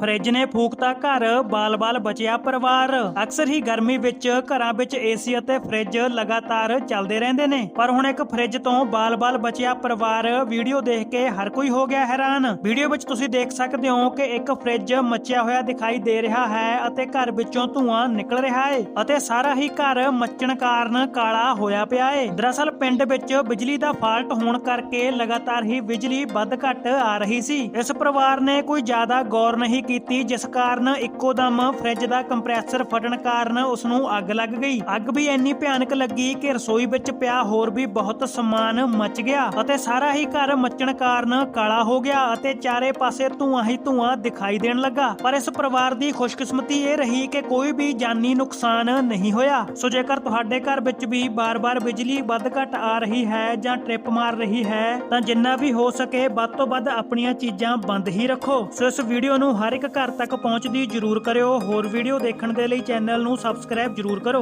Fridge ਨੇ ਫੂਕਤਾ ਘਰ, ਬਾਲ-ਬਾਲ ਬਚਿਆ ਪਰਿਵਾਰ। ਅਕਸਰ ਹੀ ਗਰਮੀ ਵਿੱਚ ਘਰਾਂ ਵਿੱਚ ਏਸੀ ਅਤੇ ਫ੍ਰਿਜ ਲਗਾਤਾਰ ਚੱਲਦੇ ਰਹਿੰਦੇ ਨੇ। ਪਰ ਹੁਣ ਇੱਕ ਫ੍ਰਿਜ ਤੋਂ ਬਾਲ-ਬਾਲ ਬਚਿਆ ਪਰਿਵਾਰ ਵੀਡੀਓ ਦੇਖ ਕੇ ਹਰ ਕੋਈ ਹੋ ਗਿਆ ਹੈਰਾਨ। ਵੀਡੀਓ ਵਿੱਚ ਤੁਸੀਂ ਦੇਖ ਸਕਦੇ ਹੋ ਕਿ ਇੱਕ ਫ੍ਰਿਜ ਮੱਚਿਆ ਹੋਇਆ ਦਿਖਾਈ ਦੇ ਰਿਹਾ ਹੈ ਅਤੇ ਘਰ ਵਿੱਚੋਂ ਧੂਆਂ ਨਿਕਲ ਰਿਹਾ ਹੈ ਅਤੇ ਸਾਰਾ ਹੀ ਘਰ ਮੱਚਣ ਕਾਰਨ ਕਾਲਾ ਹੋਇਆ ਪਿਆ ਹੈ ਦਰਅਸਲ ਪਿੰਡ ਵਿੱਚ ਬਿਜਲੀ ਦਾ ਫਾਲਟ ਹੋਣ ਕਰਕੇ ਲਗਾਤਾਰ ਹੀ ਬਿਜਲੀ ਵੱਧ ਘੱਟ ਆ ਰਹੀ ਸੀ। ਇਸ ਪਰਿਵਾਰ ਨੇ ਕੋਈ ਜ਼ਿਆਦਾ ਗੌਰ ਨਹੀਂ ਕੀਤੀ, ਜਿਸ ਕਾਰਨ ਇੱਕੋ ਦਮ ਫ੍ਰਿਜ ਦਾ ਕੰਪਰੈਸਰ ਫਟਣ ਕਾਰਨ ਉਸ ਨੂੰ ਅੱਗ ਲੱਗ ਗਈ। ਅੱਗ ਵੀ ਇੰਨੀ ਭਿਆਨਕ ਲੱਗੀ ਕਿ ਰਸੋਈ ਵਿੱਚ ਪਿਆ ਹੋਰ ਵੀ ਬਹੁਤ ਸਮਾਨ ਮੱਚ ਗਿਆ ਅਤੇ ਸਾਰਾ ਹੀ ਘਰ ਮੱਚਣ ਕਾਰਨ ਕਾਲਾ ਹੋ ਗਿਆ ਅਤੇ ਚਾਰੇ ਪਾਸੇ ਧੂਆਂ ਹੀ ਧੂਆਂ ਦਿਖਾਈ ਦੇਣ ਲੱਗਾ। ਪਰ ਇਸ ਪਰਿਵਾਰ ਦੀ ਖੁਸ਼ਕਿਸਮਤੀ ਇਹ ਰਹੀ ਕਿ ਕੋਈ ਵੀ ਜਾਨੀ ਨੁਕਸਾਨ ਨਹੀਂ ਹੋਇਆ। ਸੋ ਜੇਕਰ ਤੁਹਾਡੇ ਘਰ ਵਿੱਚ ਵੀ ਬਾਰ-ਬਾਰ ਬਿਜਲੀ ਵੱਧ ਘੱਟ ਆ ਰਹੀ ਹੈ ਜਾਂ ਟ੍ਰਿਪ ਮਾਰ ਰਹੀ ਹੈ, ਤਾਂ ਜਿੰਨਾ ਵੀ ਹੋ ਸਕੇ ਵੱਧ ਤੋਂ ਵੱਧ ਆਪਣੀਆਂ ਚੀਜ਼ਾਂ ਬੰਦ ਹੀ ਰੱਖੋ। ਸੋ ਇਸ ਵੀਡੀਓ ਨੂੰ ਹਰ ਇੱਕ ਘਰ ਤੱਕ ਪਹੁੰਚਦੀ ਜ਼ਰੂਰ ਕਰਿਓ। ਹੋਰ ਵੀਡੀਓ ਦੇਖਣ ਦੇ ਲਈ ਚੈਨਲ ਨੂੰ ਸਬਸਕ੍ਰਾਈਬ ਜ਼ਰੂਰ ਕਰੋ